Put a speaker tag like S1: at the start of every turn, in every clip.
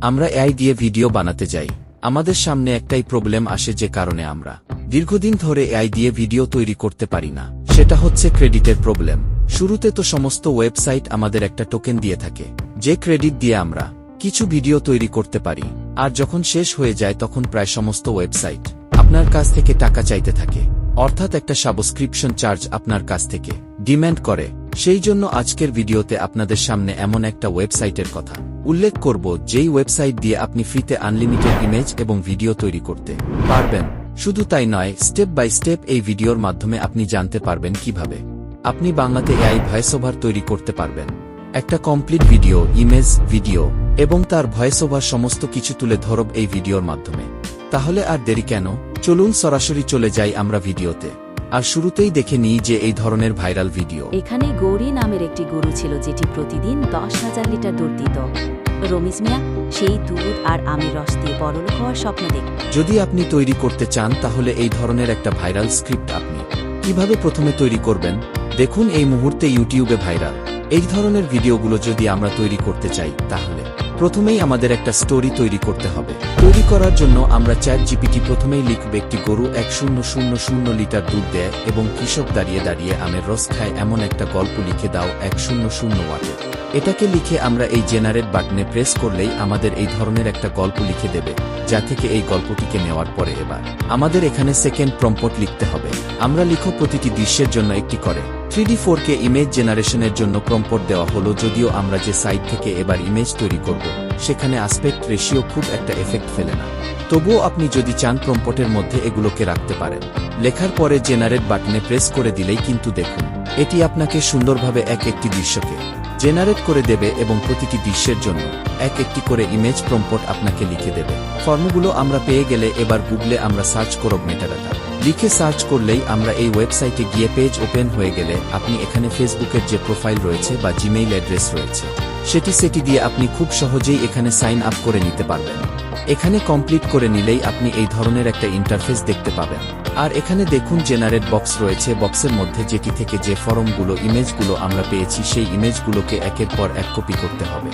S1: আমরা এআই দিয়ে ভিডিও বানাতে যাই। আমাদের সামনে একটাই প্রবলেম আসে যে কারণে আমরা দীর্ঘদিন ধরে এআই দিয়ে ভিডিও তৈরি করতে পারি না। সেটা হচ্ছে ক্রেডিটের প্রবলেম। শুরুতে তো সমস্ত ওয়েবসাইট আমাদের একটা টোকেন দিয়ে থাকে। যে ক্রেডিট দিয়ে আমরা কিছু ভিডিও তৈরি করতে পারি। আর যখন শেষ হয়ে যায় তখন প্রায় সমস্ত ওয়েবসাইট আপনার কাছ থেকে টাকা চাইতে থাকে। অর্থাৎ একটা সাবস্ক্রিপশন চার্জ আপনার কাছ থেকে ডিম্যান্ড করে। সেই জন্য আজকের ভিডিওতে আপনাদের সামনে এমন একটা ওয়েবসাইটের কথা। উল্লেখ করব যেই ওয়েবসাইট দিয়ে আপনি ফ্রিতে আনলিমিটেড ইমেজ এবং ভিডিও তৈরি করতে পারবেন। শুধু তাই নয়, স্টেপ বাই স্টেপ এই ভিডিওর মাধ্যমে আপনি জানতে পারবেন কীভাবে আপনি বাংলাতে এআই ভয়েস ওভার তৈরি করতে পারবেন। একটা কমপ্লিট ভিডিও, ইমেজ, ভিডিও এবং তার ভয়েস ওভার সমস্ত কিছু তুলে ধরব এই ভিডিওর মাধ্যমে। তাহলে আর দেরি কেন? চলুন সরাসরি চলে যাই আমরা ভিডিওতে। আর শুরুতেই দেখে নিই যে এই ধরনের ভাইরাল ভিডিও।
S2: এখানে গৌরী নামের একটি গরু ছিল যেটি প্রতিদিন দশ হাজার লিটার দুধ দিত। রমিজ মিয়া সেই দুধ আর আমি রস দিয়ে বড়লোক হওয়ার স্বপ্ন দেখ
S1: যদি আপনি তৈরি করতে চান তাহলে এই ধরনের একটা ভাইরাল স্ক্রিপ্ট আপনি। কীভাবে প্রথমে তৈরি করবেন? দেখুন এই মুহূর্তে ইউটিউবে ভাইরাল। এই ধরনের ভিডিওগুলো যদি আমরা তৈরি করতে চাই তাহলে। প্রথমেই আমাদের একটা স্টোরি তৈরি করতে হবে। তৈরি করার জন্য আমরা চ্যাট জিপিটি প্রথমেই লিখব একটি গরু এক শূন্য শূন্য শূন্য লিটার দুধ দেয় এবং কৃষক দাঁড়িয়ে দাঁড়িয়ে আমের রস খায় এমন একটা গল্প লিখে দাও এক শূন্য শূন্য ওয়াটে। এটাকে লিখে আমরা এই জেনারেট বাটনে প্রেস করলেই আমাদের এই ধরনের একটা গল্প লিখে দেবে, যা থেকে এই গল্পটিকে নেওয়ার পরে এবার। আমাদের এখানে সেকেন্ড প্রম্পট লিখতে হবে। আমরা লিখো প্রতিটি দৃশ্যের জন্য একটি করে। থ্রিডি ফোর কে ইমেজ জেনারেশনের জন্য প্রম্পট দেওয়া হলো যদিও আমরা যে সাইট থেকে এবার ইমেজ তৈরি করব, সেখানে আসপেক্ট রেশিও খুব একটা এফেক্ট ফেলে না। তবুও আপনি যদি চান প্রম্পটের মধ্যে এগুলোকে রাখতে পারেন। লেখার পরে জেনারেট বাটনে প্রেস করে দিলেই কিন্তু দেখুন, এটি আপনাকে সুন্দরভাবে এক একটি দৃশ্যকে জেনারেট করে দেবে এবং প্রতিটি দৃশ্যের জন্য এক একটি করে ইমেজ প্রম্পট আপনাকে লিখে দেবে। ফর্মগুলো আমরা পেয়ে গেলে এবার গুগলে আমরা সার্চ করব মেটাডাটা লিখে সার্চ করলেই আমরা এই ওয়েবসাইটে গিয়ে পেজ ওপেন হয়ে গেলে আপনি এখানে ফেসবুকের যে প্রোফাইল রয়েছে বা জিমেইল অ্যাড্রেস রয়েছে, সেটি সেটি দিয়ে আপনি খুব সহজেই এখানে সাইন আপ করে নিতে পারবেন। এখানে কমপ্লিট করে নিলেই আপনি এই ধরনের একটা ইন্টারফেস দেখতে পাবেন। আর এখানে দেখুন জেনারেট বক্স রয়েছে বক্সের মধ্যে যেটি থেকে যে ফরমগুলো ইমেজগুলো আমরা পেয়েছি, সেই ইমেজগুলোকে একের পর এক কপি করতে হবে।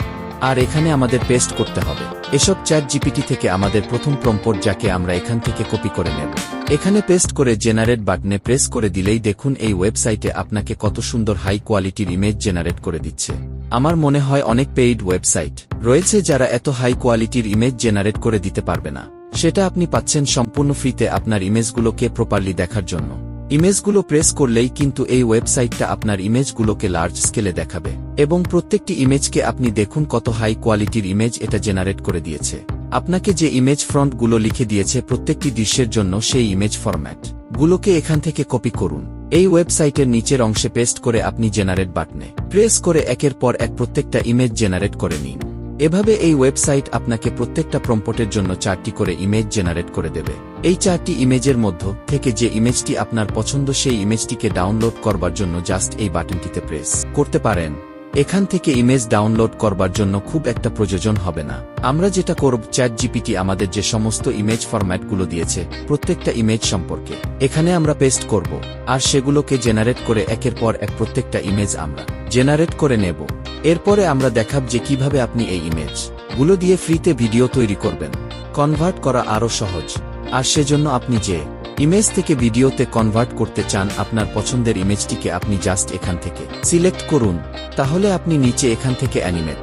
S1: আর এখানে আমাদের পেস্ট করতে হবে। এসব চ্যাট জিপিটি থেকে আমাদের প্রথম প্রম্পট যাকে আমরা এখান থেকে কপি করে নেব। এখানে পেস্ট করে জেনারেট বাটনে প্রেস করে দিলেই দেখুন এই ওয়েবসাইটে আপনাকে কত সুন্দর হাই কোয়ালিটির ইমেজ জেনারেট করে দিচ্ছে। আমার মনে হয় অনেক পেইড ওয়েবসাইট রয়েছে যারা এত হাই কোয়ালিটির ইমেজ জেনারেট করে দিতে পারবে না। সেটা আপনি পাচ্ছেন সম্পূর্ণ ফ্রিতে আপনার ইমেজগুলোকে প্রপারলি দেখার জন্য। ইমেজগুলো প্রেস করলেই কিন্তু এই ওয়েবসাইটটা আপনার ইমেজগুলোকে লার্জ স্কেলে দেখাবে। এবং প্রত্যেকটি ইমেজকে আপনি দেখুন কত হাই কোয়ালিটির ইমেজ এটা জেনারেট করে দিয়েছে। আপনাকে যে ইমেজ ফ্রন্টগুলো লিখে দিয়েছে প্রত্যেকটি দৃশ্যের জন্য সেই ইমেজ ফরম্যাট গুলোকে এখান থেকে কপি করুন। এই ওয়েবসাইটের নিচের অংশে পেস্ট করে আপনি জেনারেট বাটনে প্রেস করে একের পর এক প্রত্যেকটা ইমেজ জেনারেট করে নিন। এভাবে এই ওয়েবসাইট আপনাকে প্রত্যেকটা প্রম্পটের জন্য চারটি করে ইমেজ জেনারেট করে দেবে। এই চারটি ইমেজের মধ্য থেকে যে ইমেজটি আপনার পছন্দ সেই ইমেজটিকে ডাউনলোড করবার জন্য জাস্ট এই বাটনটিতে প্রেস করতে পারেন। এখান থেকে ইমেজ ডাউনলোড করবার জন্য খুব একটা প্রয়োজন হবে না। আমরা যেটা করব চ্যাট জিপিটি আমাদের যে সমস্ত ইমেজ ফরম্যাটগুলো দিয়েছে, প্রত্যেকটা ইমেজ সম্পর্কে। এখানে আমরা পেস্ট করব, আর সেগুলোকে জেনারেট করে একের পর এক প্রত্যেকটা ইমেজ আমরা জেনারেট করে নেব। এরপরে আমরা দেখাব যে কীভাবে আপনি এই ইমেজগুলো দিয়ে ফ্রিতে ভিডিও তৈরি করবেন। কনভার্ট করা আরও সহজ। আর সেজন্য আপনি যে ইমেজ থেকে ভিডিওতে কনভার্ট করতে চান আপনার পছন্দের ইমেজটিকে আপনি জাস্ট এখান থেকে সিলেক্ট করুন, তাহলে আপনি নিচে এখান থেকে অ্যানিমেট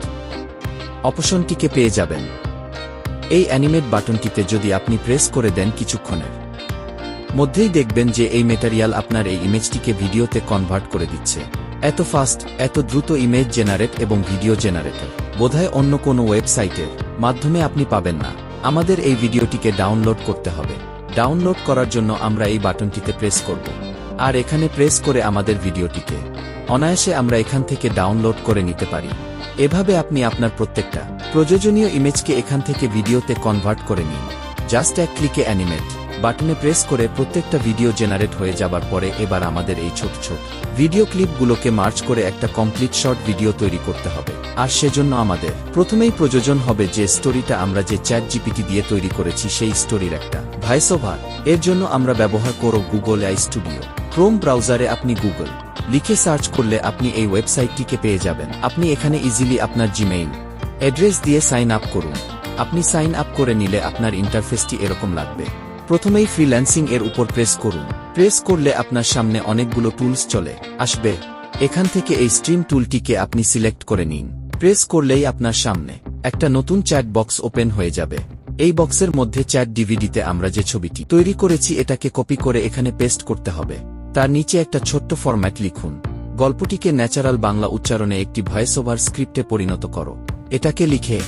S1: অপশনটিকে পেয়ে যাবেন। এই অ্যানিমেট বাটনটিতে যদি আপনি প্রেস করে দেন কিছুক্ষণের মধ্যেই দেখবেন যে এই মেটারিয়াল আপনার এই ইমেজটিকে ভিডিওতে কনভার্ট করে দিচ্ছে। এত ফাস্ট এত দ্রুত ইমেজ জেনারেট এবং ভিডিও জেনারেটর বোধহয় অন্য কোনো ওয়েবসাইটের মাধ্যমে আপনি পাবেন না। আমাদের এই ভিডিওটিকে ডাউনলোড করতে হবে। ডাউনলোড করার জন্য আমরা এই বাটনটিতে প্রেস করব। আর এখানে প্রেস করে আমাদের ভিডিওটিকে। অনায়াসে আমরা এখান থেকে ডাউনলোড করে নিতে পারি। এভাবে আপনি আপনার প্রত্যেকটা প্রয়োজনীয় ইমেজকে এখান থেকে ভিডিওতে কনভার্ট করে নিন। জাস্ট এক ক্লিকে অ্যানিমেট বাটনে প্রেস করে প্রত্যেকটা ভিডিও জেনারেট হয়ে যাবার পরে এবার আমাদের এই ছোট ছোট ভিডিও ক্লিপগুলোকে মার্চ করে একটা কমপ্লিট শর্ট ভিডিও তৈরি করতে হবে। আর সেজন্য আমাদের প্রথমেই প্রয়োজন হবে যে স্টোরিটা আমরা যে চ্যাট জিপিটি দিয়ে তৈরি করেছি সেই স্টোরির একটা ভয়েস ওভার এর জন্য আমরা ব্যবহার করব গুগল আই স্টুডিও ক্রোম ব্রাউজারে আপনি গুগল লিখে সার্চ করলে আপনি এই ওয়েবসাইটটিকে পেয়ে যাবেন। আপনি এখানে ইজিলি আপনার জিমেইল অ্যাড্রেস দিয়ে সাইন আপ করুন। আপনি সাইন আপ করে নিলে আপনার ইন্টারফেসটি এরকম লাগবে। প্রথমেই ফ্রিল্যান্সিং এর উপর প্রেস করুন। প্রেস করলে আপনার সামনে অনেকগুলো টুলস চলে। আসবে। এখান থেকে এই স্ট্রিম টুলটিকে আপনি সিলেক্ট করে নিন। প্রেস করলেই আপনার সামনে একটা নতুন চ্যাট বক্স ওপেন হয়ে যাবে। এই বক্সের মধ্যে চ্যাট ডিভিডিতে আমরা যে ছবিটি তৈরি করেছি এটাকে কপি করে এখানে পেস্ট করতে হবে। তার নিচে একটা ছোট্ট ফরম্যাট লিখুন। গল্পটিকে ন্যাচারাল বাংলা উচ্চারণে একটি ভয়েস ওভার স্ক্রিপ্টে পরিণত করো। এটাকে লিখে,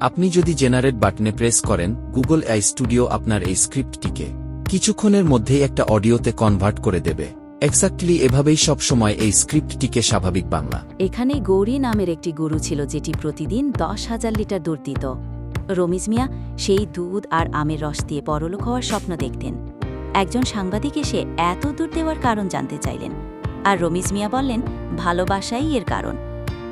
S1: আপনি যদি জেনারেট বাটনে প্রেস করেন, গুগল আই স্টুডিও আপনার এই স্ক্রিপ্টটিকে কিছুক্ষণের মধ্যেই একটা অডিওতে কনভার্ট করে দেবে। এক্স্যাক্টলি এভাবেই সব সময় এই স্ক্রিপ্টটিকে স্বাভাবিক বাংলা।
S2: এখানে গৌরী নামের একটি গরু ছিল যেটি প্রতিদিন দশ হাজার লিটার দুধ দিত রমিজ মিয়া সেই দুধ আর আমের রস দিয়ে পরলোক হওয়ার স্বপ্ন দেখতেন। একজন সাংবাদিক এসে এত দূর দেওয়ার কারণ জানতে চাইলেন আর রমিজ মিয়া বললেন, ভালোবাসাই এর কারণ।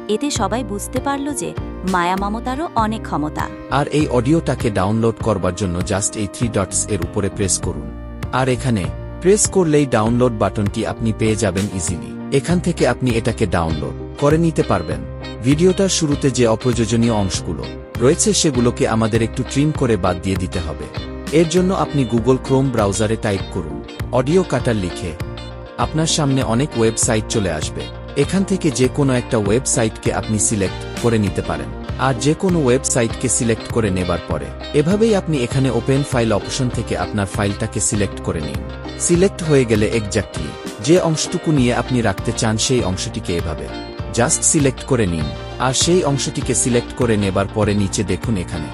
S2: এতে সবাই বুঝতে পারল যে মায়া মমতারও অনেক ক্ষমতা।
S1: আর এই অডিওটাকে ডাউনলোড করবার জন্য জাস্ট এই থ্রি ডটস এর উপরে প্রেস করুন। আর এখানে প্রেস করলেই ডাউনলোড বাটনটি আপনি পেয়ে যাবেন ইজিলি। এখান থেকে আপনি এটাকে ডাউনলোড করে নিতে পারবেন। ভিডিওটার শুরুতে যে অপ্রয়োজনীয় অংশগুলো রয়েছে সেগুলোকে আমাদের একটু ট্রিম করে বাদ দিয়ে দিতে হবে। এর জন্য আপনি গুগল ক্রোম ব্রাউজারে টাইপ করুন অডিও কাটার লিখে। আপনার সামনে অনেক ওয়েবসাইট চলে আসবে। এখান থেকে যে কোনো একটা ওয়েবসাইটকে আপনি সিলেক্ট করে নিতে পারেন, আর যে কোনো ওয়েবসাইটকে সিলেক্ট করে নেবার পরে। এভাবেই আপনি এখানে ওপেন ফাইল অপশন থেকে আপনার ফাইলটাকে সিলেক্ট করে নিন। সিলেক্ট হয়ে গেলে এক্স্যাক্টলি যে অংশটুকু নিয়ে আপনি রাখতে চান সেই অংশটিকে এভাবে। জাস্ট সিলেক্ট করে নিন, আর সেই অংশটিকে সিলেক্ট করে নেবার পরে নিচে দেখুন এখানে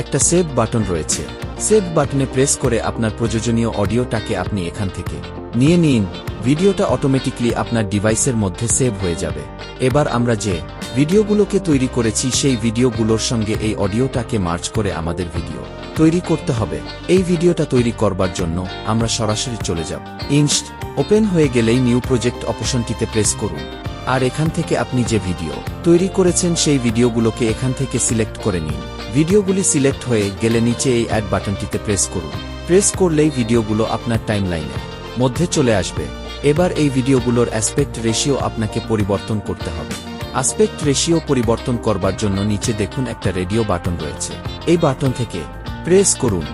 S1: একটা সেভ বাটন রয়েছে। সেভ বাটনে প্রেস করে আপনার প্রয়োজনীয় অডিওটাকে আপনি এখান থেকে নিয়ে নিন। ভিডিওটা অটোমেটিকলি আপনার ডিভাইসের মধ্যে সেভ হয়ে যাবে। এবার আমরা যে ভিডিওগুলোকে তৈরি করেছি, সেই ভিডিওগুলোর সঙ্গে এই অডিওটাকে মার্চ করে আমাদের ভিডিও তৈরি করতে হবে। এই ভিডিওটা তৈরি করবার জন্য আমরা সরাসরি চলে যাব। ইনস্ট ওপেন হয়ে গেলেই নিউ প্রজেক্ট অপশনটিতে প্রেস করুন। আর এখান থেকে আপনি যে ভিডিও তৈরি করেছেন সেই ভিডিওগুলোকে এখান থেকে সিলেক্ট করে নিন। ভিডিওগুলি সিলেক্ট হয়ে গেলে নিচে এই অ্যাড বাটনটিতে প্রেস করুন। প্রেস করলেই ভিডিওগুলো আপনার টাইমলাইনের মধ্যে চলে আসবে। এবার এই ভিডিওগুলোর অ্যাসপেক্ট রেশিও আপনাকে পরিবর্তন করতে হবে। আসপেক্ট রেশিও পরিবর্তন করবার জন্য নিচে দেখুন একটা রেডিও বাটন রয়েছে। এই বাটন থেকে প্রেস করুন।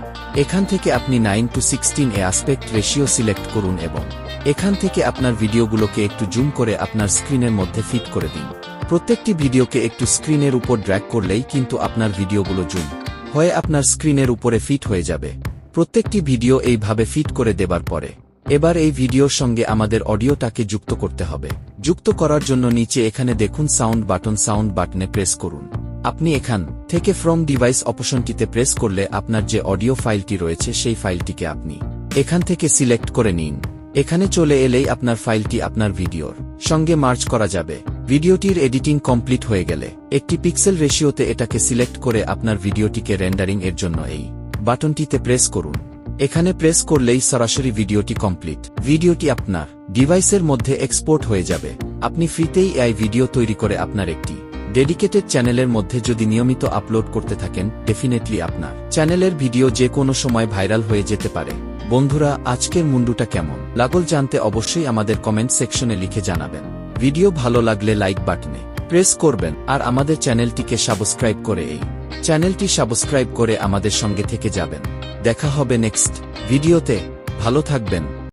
S1: এখান থেকে আপনি নাইন টু সিক্সটিন এ আসপেক্ট রেশিও সিলেক্ট করুন এবং এখান থেকে আপনার ভিডিওগুলোকে একটু জুম করে আপনার স্ক্রিনের মধ্যে ফিট করে দিন। প্রত্যেকটি ভিডিওকে একটু স্ক্রিনের উপর ড্র্যাগ করলেই কিন্তু আপনার ভিডিওগুলো জুম হয়ে আপনার স্ক্রিনের উপরে ফিট হয়ে যাবে। প্রত্যেকটি ভিডিও এইভাবে ফিট করে দেবার পরে, এবার এই ভিডিওর সঙ্গে আমাদের অডিওটাকে যুক্ত করতে হবে। যুক্ত করার জন্য নিচে এখানে দেখুন সাউন্ড বাটন, সাউন্ড বাটনে প্রেস করুন। আপনি এখান থেকে ফ্রম ডিভাইস অপশনটিতে প্রেস করলে আপনার যে অডিও ফাইলটি রয়েছে সেই ফাইলটিকে আপনি এখান থেকে সিলেক্ট করে নিন। এখানে চলে এলেই আপনার ফাইলটি আপনার ভিডিওর সঙ্গে মার্চ করা যাবে। ভিডিওটির এডিটিং কমপ্লিট হয়ে গেলে একটি পিক্সেল রেশিওতে এটাকে সিলেক্ট করে আপনার ভিডিওটিকে রেন্ডারিং এর জন্য এই বাটনটিতে প্রেস করুন। এখানে প্রেস করলেই সরাসরি ভিডিওটি কমপ্লিট। ভিডিওটি আপনার ডিভাইসের মধ্যে এক্সপোর্ট হয়ে যাবে। আপনি ফ্রিতেই এই ভিডিও তৈরি করে আপনার একটি ডেডিকেটেড চ্যানেলের মধ্যে যদি নিয়মিত আপলোড করতে থাকেন ডেফিনেটলি আপনার চ্যানেলের ভিডিও যে কোনো সময় ভাইরাল হয়ে যেতে পারে। বন্ধুরা, আজকের মুন্ডুটা কেমন? লাগল জানতে অবশ্যই আমাদের কমেন্ট সেকশনে লিখে জানাবেন। ভিডিও ভালো লাগলে লাইক বাটনে প্রেস করবেন আর আমাদের চ্যানেলটিকে সাবস্ক্রাইব করে এই চ্যানেলটি সাবস্ক্রাইব করে আমাদের সঙ্গে থেকে যাবেন। দেখা হবে নেক্সট ভিডিওতে। ভালো থাকবেন।